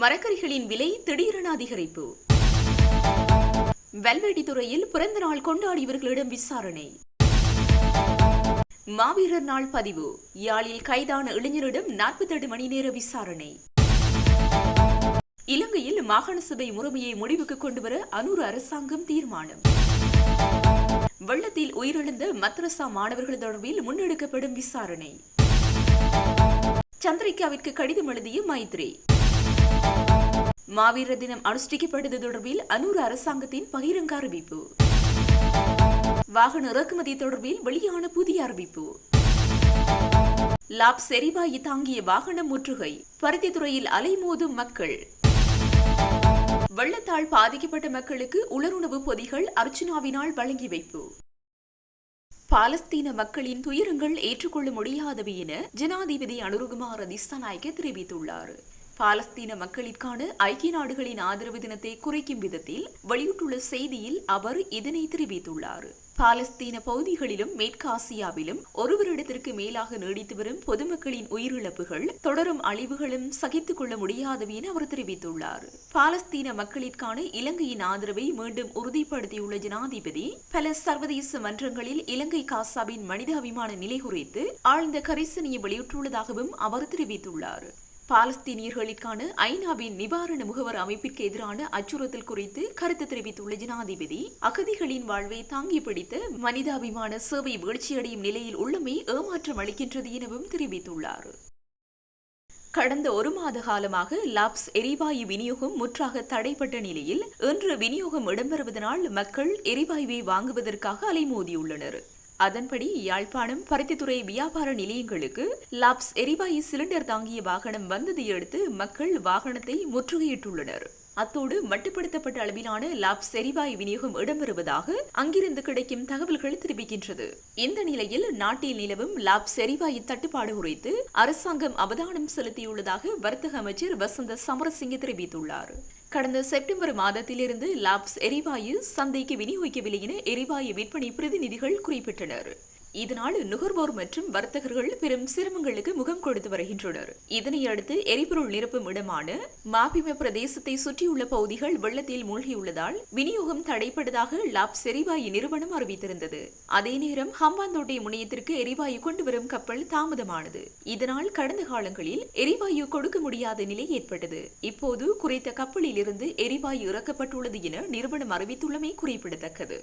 மரக்கறிகளின் விலை திடீரென அதிகரிப்பு. வெல்வெடித்துறையில் பிறந்த நாள் கொண்டாடியவர்களிடம் விசாரணை. மாவீரர் நாள் பதிவு. யாழில் கைதான இளைஞரிடம் நாற்பத்தெட்டு மணி நேர விசாரணை. இலங்கையில் மாகாண சபை முறைமையை முடிவுக்கு கொண்டுவர அனூர் அரசாங்கம் தீர்மானம். வெள்ளத்தில் உயிரிழந்த மத்ரசா மாணவர்கள் தொடர்பில் முன்னெடுக்கப்படும் விசாரணை. சந்திரிகாவிற்கு கடிதம் எழுதிய மைத்ரி. மாவீரர் தினம் அனுஷ்டிக்கப்பட்டது தொடர்பில் அனூர் அரசாங்கத்தின் பகிரங்க அறிவிப்பு. வாகன இறக்குமதி தொடர்பில் வெளியான புதிய அறிவிப்பு. லாப் செரிவாயு தாங்கிய வாகனம் முற்றுகை பருத்தித்துறையில் அலைமோதும் மக்கள். வெள்ளத்தால் பாதிக்கப்பட்ட மக்களுக்கு உலருணவு பொதிகள் அர்ச்சனாவினால் வழங்கி வைப்பு. பாலஸ்தீன மக்களின் துயரங்கள் ஏற்றுக்கொள்ள முடியாதவை என ஜனாதிபதி அனுருகுமார் திஸ்தநாயக்க தெரிவித்துள்ளார். பாலஸ்தீன மக்களிற்கான ஐக்கிய நாடுகளின் ஆதரவு தினத்தை குறைக்கும் விதத்தில் வெளியிட்டுள்ள செய்தியில் அவர் இதனை தெரிவித்துள்ளார். பாலஸ்தீன பகுதிகளிலும் மேற்காசியாவிலும் ஒரு வருடத்திற்கு மேலாக நீடித்து வரும் பொதுமக்களின் உயிரிழப்புகள் தொடரும் அழிவுகளும் சகித்துக் கொள்ள முடியாதவை என அவர் தெரிவித்துள்ளார். பாலஸ்தீன மக்களிற்கான இலங்கையின் ஆதரவை மீண்டும் உறுதிப்படுத்தியுள்ள ஜனாதிபதி பல சர்வதேச மன்றங்களில் இலங்கை காசாவின் மனித அபிமான நிலை குறித்து ஆழ்ந்த கரிசனையை வெளியிட்டுள்ளதாகவும் அவர் தெரிவித்துள்ளார். பாலஸ்தீனியர்களுக்கான ஐநாவின் நிவாரண முகவர் அமைப்பிற்கு எதிரான அச்சுறுத்தல் குறித்து கருத்து தெரிவித்துள்ள ஜனாதிபதி அகதிகளின் வாழ்வை தாங்கி பிடித்த மனிதாபிமான சேவை வீழ்ச்சியடையும் நிலையில் உள்ளமை ஏமாற்றம் அளிக்கின்றது எனவும் தெரிவித்துள்ளார். கடந்த ஒரு மாத காலமாக லாப்ஸ் எரிவாயு விநியோகம் முற்றாக தடைப்பட்ட நிலையில் இன்று விநியோகம் இடம்பெறுவதனால் மக்கள் எரிவாயுவை வாங்குவதற்காக அலைமோதியுள்ளனர். அதன்படி யாழ்ப்பாணம் பருத்தித்துறை வியாபார நிலையங்களுக்கு லாப்ஸ் எரிவாயு சிலிண்டர் தாங்கிய வாகனம் வந்ததை அடுத்து மக்கள் வாகனத்தை முற்றுகையிட்டுள்ளனர். அத்தோடு மட்டுப்படுத்தப்பட்ட அளவிலான லாப்ஸ் எரிவாயு விநியோகம் இடம்பெறுவதாக அங்கிருந்து கிடைக்கும் தகவல்கள் தெரிவிக்கின்றது. இந்த நிலையில் நாட்டில் நிலவும் லாப்ஸ் எரிவாயு தட்டுப்பாடு குறித்து அரசாங்கம் அவதானம் செலுத்தியுள்ளதாக வர்த்தக அமைச்சர் வசந்த சமரசிங்க தெரிவித்துள்ளார். கடந்த செப்டம்பர் மாதத்திலிருந்து லாப்ஸ் எரிவாயு சந்தைக்கு விநியோகிக்கவில்லை என எரிவாயு விற்பனை பிரதிநிதிகள் குறிப்பிட்டனர். இதனால் நுகர்வோர் மற்றும் வர்த்தகர்கள் பெரும் சிரமங்களுக்கு முகம் கொடுத்து வருகின்றனர். இதனையடுத்து எரிபொருள் நிரப்பும் இடமான மாபிம பிரதேசத்தை சுற்றியுள்ள பகுதிகள் வெள்ளத்தில் மூழ்கியுள்ளதால் விநியோகம் தடைப்பட்டதாக லாப்ஸ் எரிவாயு நிறுவனம் அறிவித்திருந்தது. அதே நேரம் ஹம்பாந்தோட்டை முனையத்திற்கு எரிவாயு கொண்டு வரும் கப்பல் தாமதமானது. இதனால் கடந்த காலங்களில் எரிவாயு கொடுக்க முடியாத நிலை ஏற்பட்டது. இப்போது குறித்த கப்பலில் இருந்து எரிவாயு இறக்கப்பட்டுள்ளது என நிறுவனம் அறிவித்துள்ளமை குறிப்பிடத்தக்கது.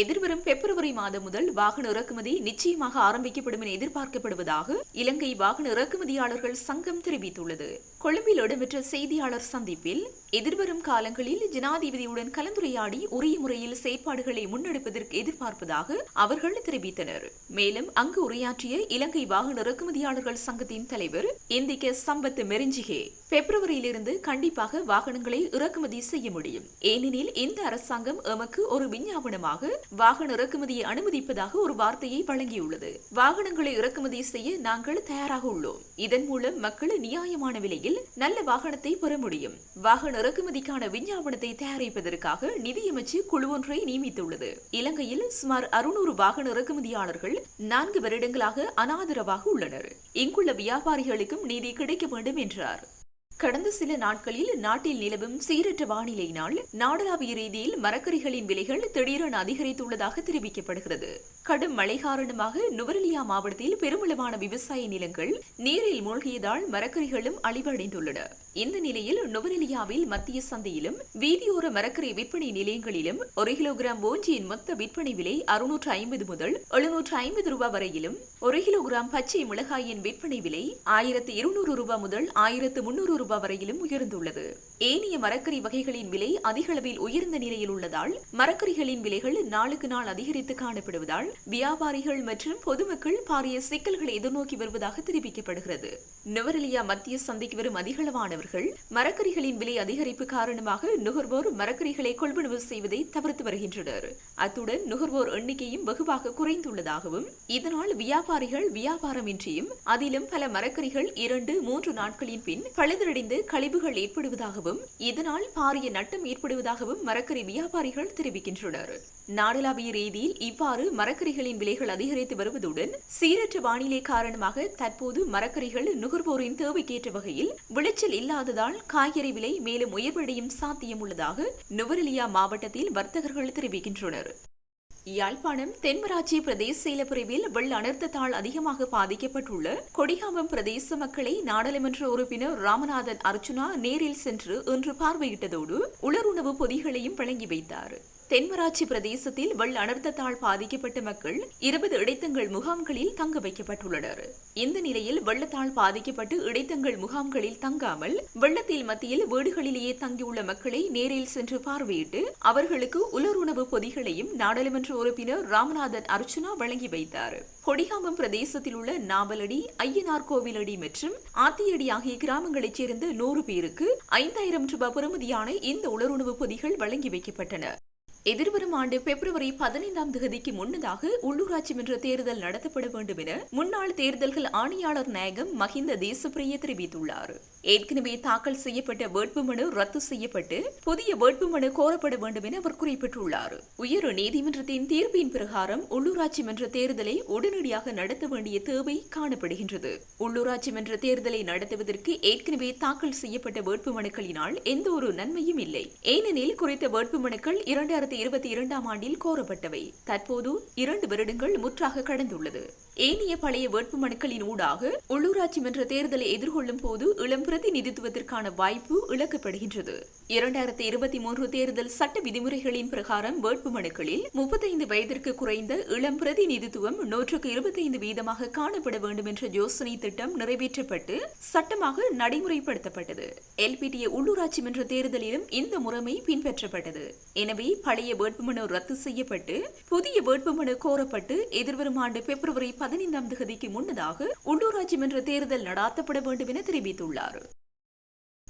எதிர்வரும் பிப்ரவரி மாதம் முதல் வாகன இறக்குமதி நிச்சயமாக ஆரம்பிக்கப்படும் என எதிர்பார்க்கப்படுவதாக இலங்கை வாகன இறக்குமதியாளர்கள் சங்கம் தெரிவித்துள்ளது. கொழும்பில் இடம்பெற்ற செய்தியாளர் சந்திப்பில் எதிர்வரும் காலங்களில் ஜனாதிபதியுடன் கலந்துரையாடி உரிய முறையில் செயற்பாடுகளை முன்னெடுப்பதற்கு எதிர்பார்ப்பதாக அவர்கள் தெரிவித்தனர். மேலும் அங்கு உரையாற்றிய இலங்கை வாகன இறக்குமதியாளர்கள் சங்கத்தின் தலைவர் இந்திக்க சம்பத் மெரிஞ்சிகே பிப்ரவரியிலிருந்து கண்டிப்பாக வாகனங்களை இறக்குமதி செய்ய முடியும். ஏனெனில் இந்த அரசாங்கம் எமக்கு ஒரு விஞ்ஞாபனமாக வாகன இறக்குமதியை அனுமதிப்பதாக ஒரு வார்த்தையை வழங்கியுள்ளது. வாகனங்களை இறக்குமதி செய்ய நாங்கள் தயாராக உள்ளோம். இதன் மூலம் மக்கள் நியாயமான விலையில் நல்ல வாகனத்தை பெற முடியும். வாகன இறக்குமதிக்கான விஞ்ஞாபனத்தை தயாரிப்பதற்காக நிதியமைச்சு குழு ஒன்றை நியமித்துள்ளது. இலங்கையில் சுமார் அறுநூறு வாகன இறக்குமதியாளர்கள் நான்கு வருடங்களாக அனாதரவாக உள்ளனர். இங்குள்ள வியாபாரிகளுக்கும் நீதி கிடைக்க வேண்டும் என்றார். கடந்த சில நாட்களில் நாட்டில் நிலவும் சீரற்ற வானிலையினால் நாடளாவிய ரீதியில் மரக்கறிகளின் விலைகள் திடீரென அதிகரித்துள்ளதாக தெரிவிக்கப்படுகிறது. கடும் மழை காரணமாக நுவரெலியா மாவட்டத்தில் பெருமளவான விவசாய நிலங்கள் நீரில் மூழ்கியதால் மரக்கறிகளும் அழிவடைந்துள்ளன. இந்த நிலையில் நுவரெலியாவில் மத்திய சந்தையிலும் வீதியோர மரக்கறி விற்பனை நிலையங்களிலும் ஒரு கிலோகிராம் போஞ்சியின் மொத்த விற்பனை விலை அறுநூற்று ஐம்பது முதல் எழுநூற்று ஐம்பது ரூபாய் வரையிலும் ஒரு கிலோகிராம் பச்சை மிளகாயின் விற்பனை விலை ஆயிரத்து இருநூறு ரூபாய் முதல் ஆயிரத்து முன்னூறு ரூபாய் வரையிலும் உயர்ந்துள்ளது. ஏனைய மரக்கறி வகைகளின் விலை அதிக அளவில் உயர்ந்த நிலையில் உள்ளதால் மரக்கறிகளின் விலைகள் நாளுக்கு நாள் அதிகரித்து காணப்படுவதால் வியாபாரிகள் மற்றும் பொதுமக்கள் பாரிய சிக்கல்களை எதிர்நோக்கி வருவதாக தெரிவிக்கப்படுகிறது. நுவரெலியா மத்திய சந்தைக்கு வரும் அதிகளவானவர்கள் மரக்கறிகளின் விலை அதிகரிப்பு காரணமாக நுகர்வோர் மரக்கறிகளை கொள்வனவு செய்வதை தவிர்த்து வருகின்றனர். அத்துடன் நுகர்வோர் எண்ணிக்கையும் வெகுவாக குறைந்துள்ளதாகவும் இதனால் வியாபாரிகள் வியாபாரமின்றியும் அதிலும் பல மரக்கறிகள் இரண்டு மூன்று நாட்களின் பின் பழுதடைந்து பழுதடைந்து கழிவுகள் ஏற்படுவதாகவும் இதனால் பாரிய நட்டம் ஏற்படுவதாகவும் மரக்கறி வியாபாரிகள் தெரிவிக்கின்றனர். நாடளாவிய ரீதியில் இவ்வாறு மரக்கறிகளின் விலைகள் அதிகரித்து வருவதுடன் சீரற்ற வானிலை காரணமாக தற்போது மரக்கறிகள் நுகர்வோரின் தேவைக்கேற்ற வகையில் விளைச்சல் இல்லாததால் காய்கறி விலை மேலும் உயர்வடையும் சாத்தியம் உள்ளதாக நுவரெலியா மாவட்டத்தில் வர்த்தகர்கள் தெரிவிக்கின்றனர். யாழ்ப்பாணம் தென்மராட்சி பிரதேச செயல பிரிவில் வெள்ள அனர்த்தத்தால் அதிகமாக பாதிக்கப்பட்டுள்ள கொடிகாமம் பிரதேச மக்களை நாடாளுமன்ற உறுப்பினர் ராமநாதன் அர்ச்சுனா நேரில் சென்று இன்று பார்வையிட்டதோடு உலருணவு பொதிகளையும் வழங்கி வைத்தார். தென்மராட்சி பிரதேசத்தில் வெள்ள அனர்த்தத்தால் பாதிக்கப்பட்ட மக்கள் இருபது இடைத்தங்கள் முகாம்களில் தங்க வைக்கப்பட்டுள்ளனர். இந்த நிலையில் வெள்ளத்தால் பாதிக்கப்பட்டு இடைத்தங்கள் முகாம்களில் தங்காமல் வெள்ளத்தில் மத்தியில் வீடுகளிலேயே தங்கியுள்ள மக்களை நேரில் சென்று பார்வையிட்டு அவர்களுக்கு உலருணவு பொதிகளையும் நாடாளுமன்ற உறுப்பினர் ராமநாதன் அர்ச்சுனா வழங்கி வைத்தார். கொடிகாமம் பிரதேசத்தில் உள்ள நாவலடி ஐயனார் கோவிலடி மற்றும் ஆத்தியடி ஆகிய கிராமங்களைச் சேர்ந்த நூறு பேருக்கு ஐந்தாயிரம் ரூபாய் பெறுமதியான இந்த உலருணவு பொதிகள் வழங்கி வைக்கப்பட்டன. எதிர்வரும் ஆண்டு பிப்ரவரி பதினைந்தாம் தேதிக்கு முன்னதாக உள்ளூராட்சி மன்ற தேர்தல் நடத்தப்பட வேண்டும் என முன்னாள் தேர்தல்கள் ஆணையாளர் நாயகம் மஹிந்த தேசப்பிரிய தெரிவித்துள்ளார். ஏற்கனவே தாக்கல் செய்யப்பட்ட வேட்புமனு ரத்து செய்யப்பட்டு புதிய வேட்புமனு கோரப்பட வேண்டும் என அவர் குறிப்பிட்டுள்ளார். உயர் நீதிமன்றத்தின் தீர்ப்பின் பிரகாரம் உள்ளூராட்சி மன்ற தேர்தலை உடனடியாக நடத்த வேண்டிய தேவை காணப்படுகின்றது. உள்ளூராட்சி மன்ற தேர்தலை நடத்துவதற்கு ஏற்கனவே தாக்கல் செய்யப்பட்ட வேட்புமனுக்களினால் எந்த ஒரு நன்மையும் இல்லை. ஏனெனில் குறித்த வேட்புமனுக்கள் இரண்டாயிரத்தி இருபத்தி இரண்டாம் ஆண்டில் கோரப்பட்டவை. தற்போது இரண்டு வருடங்கள் முற்றாக கடந்துள்ளது. ஏனைய பழைய வேட்புமனுக்களின் ஊடாக உள்ளூராட்சி மன்ற தேர்தலை எதிர்கொள்ளும் போது இளம் பிரதிநிதித்துவத்திற்கான வாய்ப்பு இழக்கப்படுகின்றது. இரண்டாயிரத்தி இருபத்தி மூன்று தேர்தல் சட்ட விதிமுறைகளின் பிரகாரம் வேட்புமனுக்களில் முப்பத்தைந்து வயதிற்கு குறைந்த இளம் பிரதிநிதித்துவம் நூற்றுக்கு இருபத்தைந்து வீதமாக காணப்பட வேண்டும் என்ற யோசனை திட்டம் நிறைவேற்றப்பட்டு சட்டமாக நடைமுறைப்படுத்தப்பட்டது. எல்பிடிஏ உள்ளூராட்சி மன்ற தேர்தலிலும் இந்த முறைமை பின்பற்றப்பட்டது. எனவே பழைய வேட்புமனு ரத்து செய்யப்பட்டு புதிய வேட்புமனு கோரப்பட்டு எதிர்வரும் ஆண்டு பிப்ரவரி பதினைந்தாம் தேதிக்கு முன்னதாக உள்ளூராட்சி மன்ற தேர்தல் நடாத்தப்பட வேண்டும் என தெரிவித்துள்ளார்.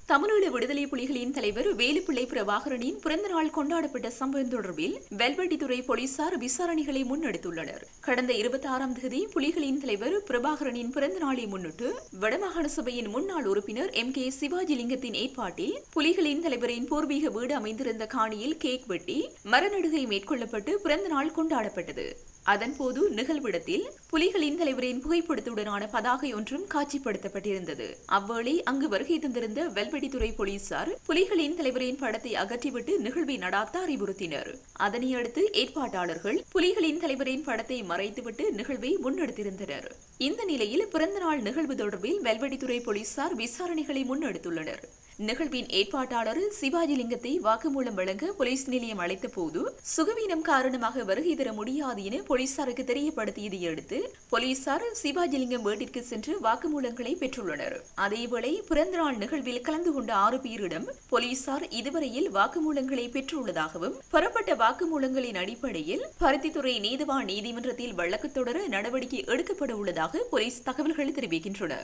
தமிழீழ விடுதலை புலிகளின் தலைவர் வேலுப்பிள்ளை பிரபாகரனின் பிறந்தநாள் கொண்டாடப்பட்ட சம்பவம் தொடர்பில் வெல்வெட்டித்துறை போலீசார் விசாரணைகளை முன்னெடுத்துள்ளனர். கடந்த இருபத்தி ஆறாம் தேதி புலிகளின் தலைவர் பிரபாகரனின் பிறந்த நாளை முன்னிட்டு வடமாகாண சபையின் முன்னாள் உறுப்பினர் எம். கே. சிவாஜிலிங்கத்தின் ஏற்பாட்டில் புலிகளின் தலைவரின் பூர்வீக வீடு அமைந்திருந்த காணியில் கேக் வெட்டி மரநடுகை மேற்கொள்ளப்பட்டு பிறந்த நாள் கொண்டாடப்பட்டது. அதன்போது நிகழ்விடத்தில் புலிகளின் தலைவரின் புகைப்படத்துடனான பதாகை ஒன்றும் காட்சிப்படுத்தப்பட்டிருந்தது. அவ்வேளை அங்கு வருகை தந்திருந்த வெல்வெடித்துறை போலீசார் புலிகளின் தலைவரின் படத்தை அகற்றிவிட்டு நிகழ்வை நடாத்த அறிவுறுத்தினர். அதனையடுத்து ஏற்பாட்டாளர்கள் புலிகளின் தலைவரின் படத்தை மறைத்துவிட்டு நிகழ்வை முன்னெடுத்திருந்தனர். இந்த நிலையில் பிறந்தநாள் நிகழ்வு தொடர்பில் வெல்வெடித்துறை போலீசார் விசாரணைகளை முன்னெடுத்துள்ளனர். நிகழ்வின் ஏற்பாட்டாளர் சிவாஜிலிங்கத்தை வாக்குமூலம் வழங்க போலீஸ் நிலையம் அழைத்த போது சுகவீனம் காரணமாக வருகை தர முடியாது என போலீசாருக்கு தெரியப்படுத்தியதை அடுத்து போலீசார் சிவாஜிலிங்கம் வீட்டிற்கு சென்று வாக்குமூலங்களை பெற்றுள்ளனர். அதேவேளை பிறந்தநாள் நிகழ்வில் கலந்து கொண்ட ஆறு பேரிடம் போலீசார் இதுவரையில் வாக்குமூலங்களை பெற்றுள்ளதாகவும் பெறப்பட்ட வாக்குமூலங்களின் அடிப்படையில் பருத்தித்துறை நீதிவான் நீதிமன்றத்தில் வழக்கு தொடர நடவடிக்கை எடுக்கப்பட உள்ளதாக போலீஸ் தகவல்கள் தெரிவிக்கின்றன.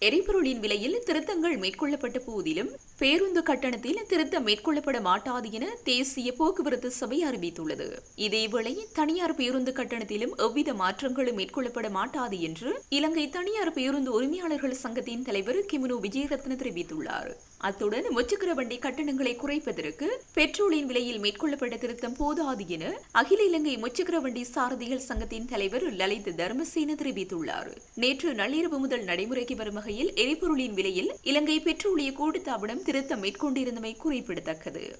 எரிபொருளின் விலையில் திருத்தங்கள் மேற்கொள்ளப்பட்ட போதிலும் பேருந்து கட்டணத்தில் திருத்தம் மேற்கொள்ளப்பட மாட்டாது என தேசிய போக்குவரத்து சபை அறிவித்துள்ளது. இதேவேளை தனியார் பேருந்து கட்டணத்திலும் எவ்வித மாற்றங்களும் மேற்கொள்ளப்பட மாட்டாது என்று இலங்கை தனியார் பேருந்து உரிமையாளர்கள் சங்கத்தின் தலைவர் கிமுனு விஜயரத்ன தெரிவித்துள்ளார். அத்துடன் முச்சக்கர வண்டி கட்டணங்களை குறைப்பதற்கு பெட்ரோலின் விலையில் மேற்கொள்ளப்பட்ட திருத்தம் போதாது என அகில இலங்கை முச்சக்கர வண்டி சாரதிகள் சங்கத்தின் தலைவர் லலித் தர்மசேன தெரிவித்துள்ளார். நேற்று நள்ளிரவு முதல் நடைமுறைக்கு வரும் வகையில் எரிபொருளின் விலையில் இலங்கை பெட்ரோலிய கூட்டுத்தாபனம் திருத்தம் மேற்கொண்டிருந்தமை குறிப்பிடத்தக்கது.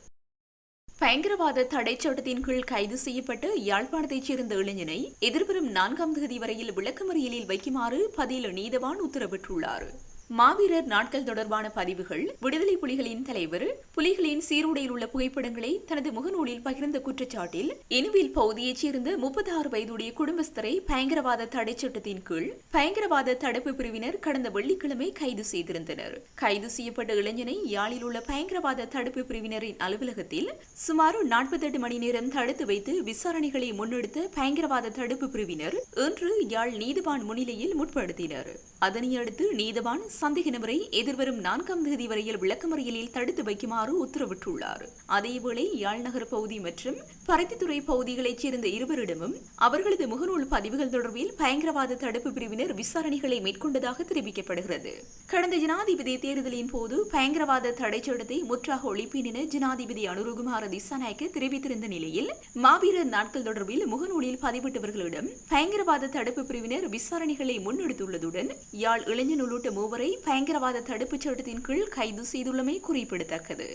பயங்கரவாத தடை சட்டத்தின் கீழ் கைது செய்யப்பட்டு யாழ்ப்பாணத்தைச் சேர்ந்த இளைஞனை எதிர்வரும் நான்காம் தேதி வரையில் விளக்கமறியலில் வைக்குமாறு பதில் நீதவான் உத்தரவிட்டுள்ளார். மாவீரர் நாட்கள் தொடர்பான பதிவுகள் விடுதலை புலிகளின் தலைவர் புலிகளின் சீருடையில் உள்ள புகைப்படங்களை தனது முகநூலில் பகிர்ந்த குற்றச்சாட்டில் இனுவில் பகுதியைச் சேர்ந்த முப்பத்தி ஆறு வயதுடைய குடும்பஸ்தரை பயங்கரவாத தடை சட்டத்தின் கீழ் பயங்கரவாத தடுப்பு பிரிவினர் கடந்த வெள்ளிக்கிழமை கைது செய்திருந்தனர். கைது செய்யப்பட்ட இளைஞனை யாழில் உள்ள பயங்கரவாத தடுப்பு பிரிவினரின் அலுவலகத்தில் சுமார் நாற்பத்தெட்டு மணி நேரம் தடுத்து வைத்து விசாரணைகளை முன்னெடுத்த பயங்கரவாத தடுப்பு பிரிவினர் இன்று யாழ் நீதிவான் முன்னிலையில் முற்படுத்தினர். அதனையடுத்து நீதவான் சந்தேக நபரை எதிர்வரும் நான்காம் தேதி வரையில் விளக்கமறியலில் தடுத்து வைக்குமாறு உத்தரவிட்டுள்ளார். அதேவேளை யாழ் நகர் பகுதி மற்றும் பருத்தித்துறை பகுதிகளைச் சேர்ந்த இருவரிடமும் அவர்களது முகநூல் பதிவுகள் தொடர்பில் பயங்கரவாத தடுப்பு பிரிவினர் விசாரணைகளை மேற்கொண்டதாக தெரிவிக்கப்படுகிறது. கடந்த ஜனாதிபதி தேர்தலின் போது பயங்கரவாத தடைச்சட்டத்தை முற்றாக ஒழிப்பேன் என ஜனாதிபதி அனுருகுமார திசாநாயக்க தெரிவித்திருந்த நிலையில் மாவீரர் நாட்கள் தொடர்பில் முகநூலில் பதிவிட்டவர்களிடம் பயங்கரவாத தடுப்பு பிரிவினர் விசாரணைகளை முன்னெடுத்துள்ளதுடன் யாழ் இளைஞன் உள்ளிட்ட மூவரை பயங்கரவாத தடுப்புச் சட்டத்தின் கீழ் கைது செய்துள்ளமை குறிப்பிடத்தக்கது.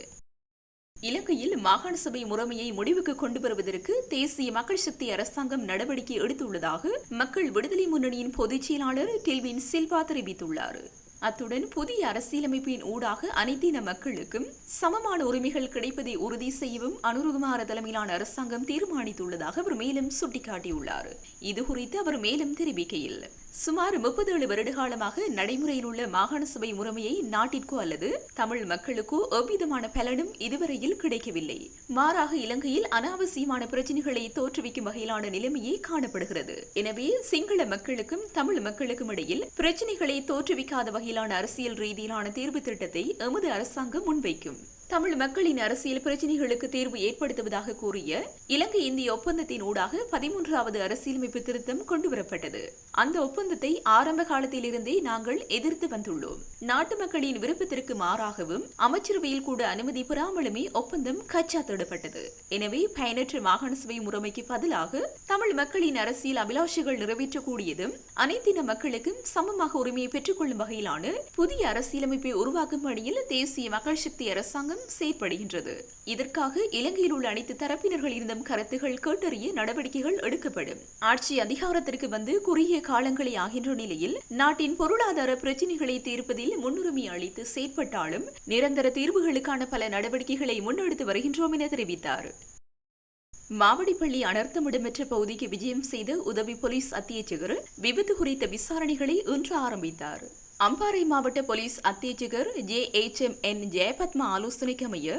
இலங்கையில் மாகாண சபை முறைமையை முடிவுக்கு கொண்டு வருவதற்கு தேசிய மக்கள் சக்தி அரசாங்கம் நடவடிக்கை எடுத்துள்ளதாக மக்கள் விடுதலை முன்னணியின் பொதுச் செயலாளர் டெல்வின் சில்வா தெரிவித்துள்ளார். அத்துடன் புதிய அரசியலமைப்பின் ஊடாக அனைத்தின மக்களுக்கும் சமமான உரிமைகள் கிடைப்பதை உறுதி செய்யவும் அனுருகுமார தலைமையிலான அரசாங்கம் தீர்மானித்துள்ளதாக அவர் மேலும் சுட்டிக்காட்டியுள்ளார். இதுகுறித்து அவர் மேலும் தெரிவிக்கையில் சுமார் முப்பத்தேழு வருட காலமாக நடைமுறையில் உள்ள மாகாண சபை முறைமையை நாட்டிற்கோ அல்லது தமிழ் மக்களுக்கோ எவ்விதமான பலனும் இதுவரையில் கிடைக்கவில்லை. மாறாக இலங்கையில் அனாவசியமான பிரச்சினைகளை தோற்றுவிக்கும் வகையிலான நிலைமையே காணப்படுகிறது. எனவே சிங்கள மக்களுக்கும் தமிழ் மக்களுக்கும் இடையில் பிரச்சினைகளை தோற்றுவிக்காத அடிப்படையிலான அரசியல் ரீதியிலான தீர்வு திட்டத்தை எமது அரசாங்கம் முன்வைக்கும். தமிழ் மக்களின் அரசியல் பிரச்சினைகளுக்கு தீர்வு ஏற்படுத்துவதாக கூறிய இலங்கை இந்திய ஒப்பந்தத்தின் ஊடாக பதிமூன்றாவது அரசியலமைப்பு திருத்தம் கொண்டுவரப்பட்டது. அந்த ஒப்பந்தத்தை ஆரம்ப காலத்திலிருந்தே நாங்கள் எதிர்த்து வந்துள்ளோம். நாட்டு மக்களின் விருப்பத்திற்கு மாறாகவும் அமைச்சரவையில் கூட அனுமதி பெறாமலுமே ஒப்பந்தம் கச்சாத்திடப்பட்டது. எனவே பயனற்ற மாகாண சபை முறைமைக்கு பதிலாக தமிழ் மக்களின் அரசியல் அபிலாஷைகள் நிறைவேற்றக்கூடியதும் அனைத்தின மக்களுக்கும் சமமாக உரிமையை பெற்றுக்கொள்ளும் வகையிலான புதிய அரசியலமைப்பை உருவாக்கும் பணியில் தேசிய மக்கள் சக்தி அரசாங்கம் செயற்படுகின்றது. இதற்காக இலங்கையில் உள்ள அனைத்து தரப்பினர்கள் இருந்தும் கருத்துகள் கேட்டறிய நடவடிக்கைகள் எடுக்கப்படும். ஆட்சி அதிகாரத்திற்கு வந்து குறுகிய காலங்களே ஆகின்ற நிலையில் நாட்டின் பொருளாதார பிரச்சினைகளை தீர்ப்பதில் முன்னுரிமை அளித்து செயற்பட்டாலும் நிரந்தர தீர்வுகளுக்கான பல நடவடிக்கைகளை முன்னெடுத்து வருகின்றோம் என தெரிவித்தார். மாவடிப்பள்ளி அனர்த்தம் இடம்பெற்ற பகுதிக்கு விஜயம் செய்த உதவி போலீஸ் அத்தியட்சகர் விபத்து குறித்த விசாரணைகளை இன்று ஆரம்பித்தார். அம்பாறை மாவட்ட போலீஸ் அத்தியட்சகர் J H M N Jayapadma ஆலோசனைக்கு அமைய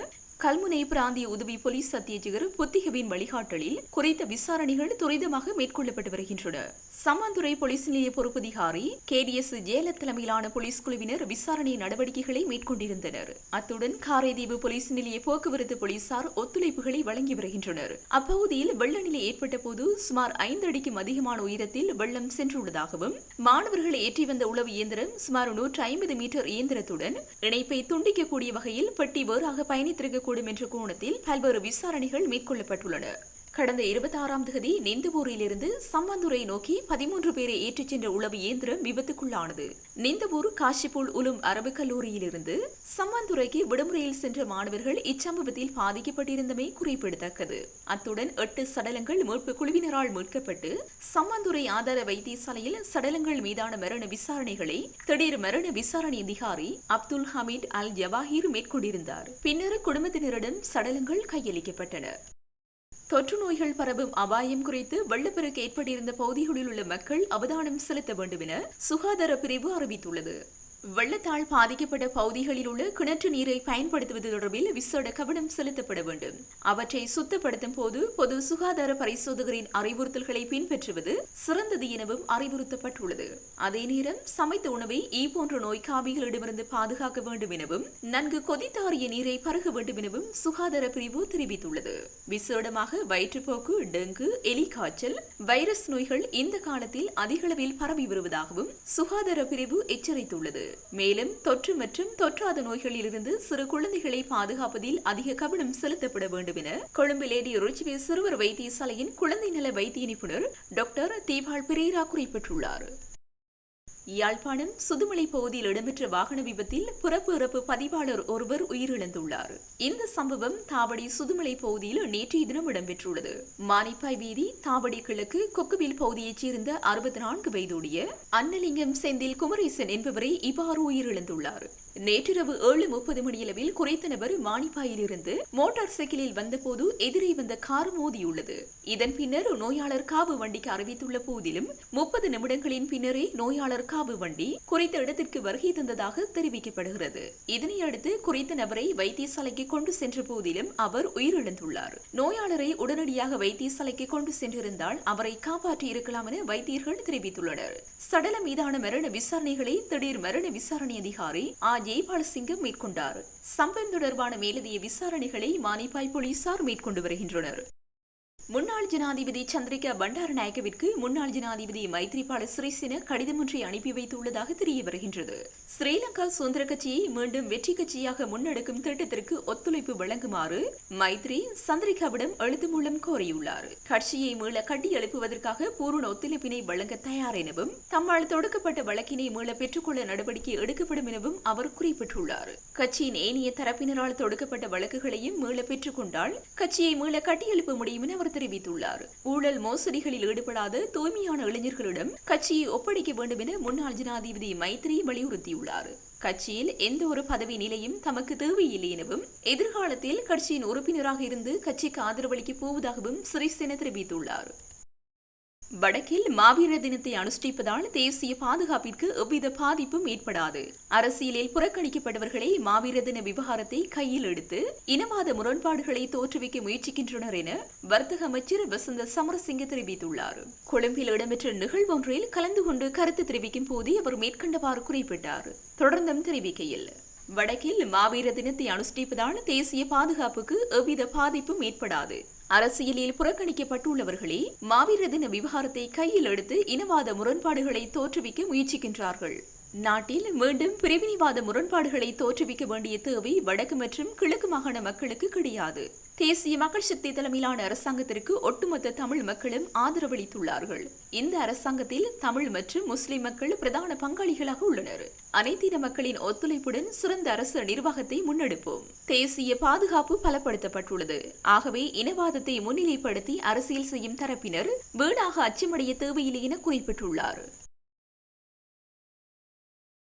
கல்முனை பிராந்திய உதவி போலீஸ் அத்தியட்சகர் புத்திகவின் வழிகாட்டலில் குறித்த விசாரணைகள் துரிதமாக மேற்கொள்ளப்பட்டு வருகின்றன. சம்மாந்துறை போலீஸ் நிலைய பொறுப்பதிகாரி கே டி எஸ் ஜெயலத் தலைமையிலான போலீஸ் குழுவினர் விசாரணை நடவடிக்கைகளை மேற்கொண்டிருந்தனர். அத்துடன் காரைதீவு போலீஸ் நிலைய போக்குவரத்து போலீசார் ஒத்துழைப்புகளை வழங்கி வருகின்றனர். அப்பகுதியில் வெள்ள நிலை ஏற்பட்ட போது சுமார் ஐந்து அடிக்கும் அதிகமான உயரத்தில் வெள்ளம் சென்றுள்ளதாகவும் மாணவர்கள் ஏற்றி வந்த உளவு இயந்திரம் சுமார் நூற்று ஐம்பது மீட்டர் இயந்திரத்துடன் இணைப்பை துண்டிக்கக்கூடிய வகையில் பெட்டி வேறாக கூடும் என்ற கோணத்தில் பல்வேறு விசாரணைகள் மேற்கொள்ளப்பட்டுள்ளன. கடந்த இருபத்தி ஆறாம் தேதி நிந்தபூரிலிருந்து சம்பந்தூரை நோக்கி பதிமூன்று பேரை ஏற்றிச் சென்ற உளவு இயந்திரம் விபத்துக்குள்ளானது. நிந்தபூர் காஷிபூல் உலும் அரபு கல்லூரியிலிருந்து சம்மந்துரைக்கு விடுமுறையில் சென்ற மாணவர்கள் இச்சம்பவத்தில் பாதிக்கப்பட்டிருந்தமை குறிப்பிடத்தக்கது. அத்துடன் எட்டு சடலங்கள் மீட்பு குழுவினரால் மீட்கப்பட்டு சம்மந்துரை ஆதார வைத்தியசாலையில் சடலங்கள் மீதான மரண விசாரணைகளை திடீர் மரண விசாரணை அதிகாரி அப்துல் ஹமீத் அல் ஜவாஹிர் மேற்கொண்டிருந்தார். பின்னர் குடும்பத்தினரிடம் சடலங்கள் கையளிக்கப்பட்டன. தொற்று நோய்கள் பரவும் அபாயம் குறித்து வெள்ளப்பெருக்கு ஏற்பட்டிருந்த பகுதிகளில் உள்ள மக்கள் அவதானம் செலுத்த வேண்டும் என சுகாதார பிரிவு அறிவித்துள்ளது. வெள்ளத்தால் பாதிக்கப்பட்ட பகுதிகளில் உள்ள கிணற்று நீரை பயன்படுத்துவது தொடர்பில் விசேட கவனம் செலுத்தப்பட வேண்டும். அவற்றை சுத்தப்படுத்தும் போது பொது சுகாதார பரிசோதகரின் அறிவுறுத்தல்களை பின்பற்றுவது சிறந்தது எனவும் அறிவுறுத்தப்பட்டுள்ளது. அதே நேரம் சமைத்த உணவை ஈ போன்ற நோய் காவிகளிடமிருந்து பாதுகாக்க வேண்டும் எனவும் நன்கு கொதித்தாறிய நீரை பருக வேண்டும் எனவும் சுகாதார பிரிவு தெரிவித்துள்ளது. விசேடமாக வயிற்றுப்போக்கு டெங்கு எலி காய்ச்சல் வைரஸ் நோய்கள் இந்த காலத்தில் அதிகளவில் பரவி வருவதாகவும் சுகாதார பிரிவு எச்சரித்துள்ளது. மேலும் தொற்று மற்றும் தொற்றாத நோய்களிலிருந்து சிறு குழந்தைகளை பாதுகாப்பதில் அதிக கவனம் செலுத்தப்பட வேண்டும் என கொழும்பு லேடி ருச்சிவே சிறுவர் வைத்தியசாலையின் குழந்தை நல வைத்திய நிபுணர் டாக்டர் தீபால் பிரேரா குறிப்பிட்டுள்ளார். யாழ்ப்பாணம் சுதுமலை பகுதியில் இடம்பெற்ற வாகன விபத்தில் பிறப்பிறப்பு பதிவாளர் ஒருவர் உயிரிழந்துள்ளார். இந்த சம்பவம் தாவடி சுதுமலை பகுதியில் நேற்றைய தினம் இடம்பெற்றுள்ளது. மானிப்பாய் வீதி தாவடி கிழக்கு கொக்குவில் பகுதியைச் சேர்ந்த அறுபத்தி நான்கு வயதுடைய அன்னலிங்கம் செந்தில் குமரேசன் என்பவரை இவ்வாறு உயிரிழந்துள்ளார். நேற்றிரவு ஏழு முப்பது மணியளவில் குறைத்த நபர் மானிப்பாயிலிருந்து மோட்டார் சைக்கிளில் வந்தபோது எதிரே வந்த கார் மோதியுள்ளது. இதன் பின்னர் நோயாளர் காவு வண்டிக்கு அறிவித்துள்ள போதிலும் முப்பது நிமிடங்களின் பின்னரே நோயாளர் காவு வண்டி குறித்த இடத்திற்கு வருகை தந்ததாக தெரிவிக்கப்படுகிறது. இதனையடுத்து குறித்த நபரை வைத்தியசாலைக்கு கொண்டு சென்ற போதிலும் அவர் உயிரிழந்துள்ளார். நோயாளரை உடனடியாக வைத்தியசாலைக்கு கொண்டு சென்றிருந்தால் அவரை காப்பாற்றி இருக்கலாம் என வைத்தியர்கள் தெரிவித்துள்ளனர். சடலம் மீதான மரண விசாரணைகளை திடீர் மரண விசாரணை அதிகாரி ஆர் ஜெய்பாலசிங்கம் மேற்கொண்டார். சம்பவம் தொடர்பான மேலதிய விசாரணைகளை மானிப்பாய் போலீசார் மேற்கொண்டு வருகின்றனர். முன்னாள் ஜனாதிபதி சந்திரிகா பண்டாரநாயக்கவிற்கு முன்னாள் ஜனாதிபதி மைத்ரிபால சிறிசேன கடிதம் ஒன்றை அனுப்பி வைத்துள்ளதாக தெரிய வருகின்றது ஸ்ரீலங்கா சுதந்திர கட்சியை மீண்டும் வெற்றி கட்சியாக முன்னெடுக்கும் திட்டத்திற்கு ஒத்துழைப்பு வழங்குமாறு மைத்ரி சந்திரிகாவிடம் எழுத்து மூலம் கோரியுள்ளார். கட்சியை மீள கட்டி எழுப்புவதற்காக பூரண ஒத்துழைப்பினை வழங்க தயார் எனவும் தம்மால் தொடுக்கப்பட்ட வழக்கினை மீள பெற்றுக்கொள்ள நடவடிக்கை எடுக்கப்படும் எனவும் அவர் குறிப்பிட்டுள்ளார். கட்சியின் ஏனைய தரப்பினரால் தொடுக்கப்பட்ட வழக்குகளையும் மீள பெற்றுக்கொண்டால் கட்சியை மீள கட்டியெழுப்ப முடியும் என அவர் தெரிவித்துள்ளார். ஊழல் மோசடிகளில் ஈடுபடாத தூய்மையான இளைஞர்களிடம் கட்சியை ஒப்படைக்க வேண்டும் என முன்னாள் ஜனாதிபதி மைத்ரி வலியுறுத்தியுள்ளார். கட்சியில் எந்த ஒரு பதவி நிலையும் தமக்கு தேவையில்லை எனவும் எதிர்காலத்தில் கட்சியின் உறுப்பினராக இருந்து கட்சிக்கு ஆதரவளிக்கப் போவதாகவும் சிறிசேன தெரிவித்துள்ளார். வடக்கில் மாவீர தினத்தை அனுஷ்டிப்பதால் தேசிய பாதுகாப்பிற்கு எவ்வித பாதிப்பும் ஏற்படாது. அரசியலில் புறக்கணிக்கப்பட்டவர்களை மாவீர தின விவகாரத்தை கையில் எடுத்து இனவாத முரண்பாடுகளை தோற்றுவிக்க முயற்சிக்கின்றனர் என வர்த்தக அமைச்சர் வசந்த சமரசிங்க தெரிவித்துள்ளார். கொழும்பில் இடம்பெற்ற நிகழ்வொன்றில் கலந்து கொண்டு கருத்து தெரிவிக்கும் போது அவர் மேற்கண்டவாறு குறிப்பிட்டார். தொடர்ந்தும் தெரிவிக்கையில் வடக்கில் மாவீர தினத்தை அனுஷ்டிப்பதால் தேசிய பாதுகாப்புக்கு எவ்வித பாதிப்பும் ஏற்படாது. அரசியலில் புறக்கணிக்கப்பட்டுள்ளவர்களே மாவீர தின விவகாரத்தை கையில் எடுத்து இனவாத முரண்பாடுகளை தோற்றுவிக்க முயற்சிக்கின்றார்கள். நாட்டில் மீண்டும் பிரிவினைவாத முரண்பாடுகளை தோற்றுவிக்க வேண்டிய தேவை வடக்கு மற்றும் கிழக்கு மாகாண மக்களுக்கு கிடையாது. தேசிய மக்கள் சக்தி தலைமையிலான அரசாங்கத்திற்கு ஒட்டுமொத்த தமிழ் மக்களும் ஆதரவளித்துள்ளார்கள். இந்த அரசாங்கத்தில் தமிழ் மற்றும் முஸ்லிம் மக்கள் பிரதான பங்காளிகளாக உள்ளனர். அனைத்தின மக்களின் ஒத்துழைப்புடன் சிறந்த அரசு நிர்வாகத்தை முன்னெடுப்போம். தேசிய பாதுகாப்பு பலப்படுத்தப்பட்டுள்ளது. ஆகவே இனவாதத்தை முன்னிலைப்படுத்தி அரசியல் செய்யும் தரப்பினர் வீணாக அச்சமடைய தேவையில்லை என குறிப்பிட்டுள்ளார்.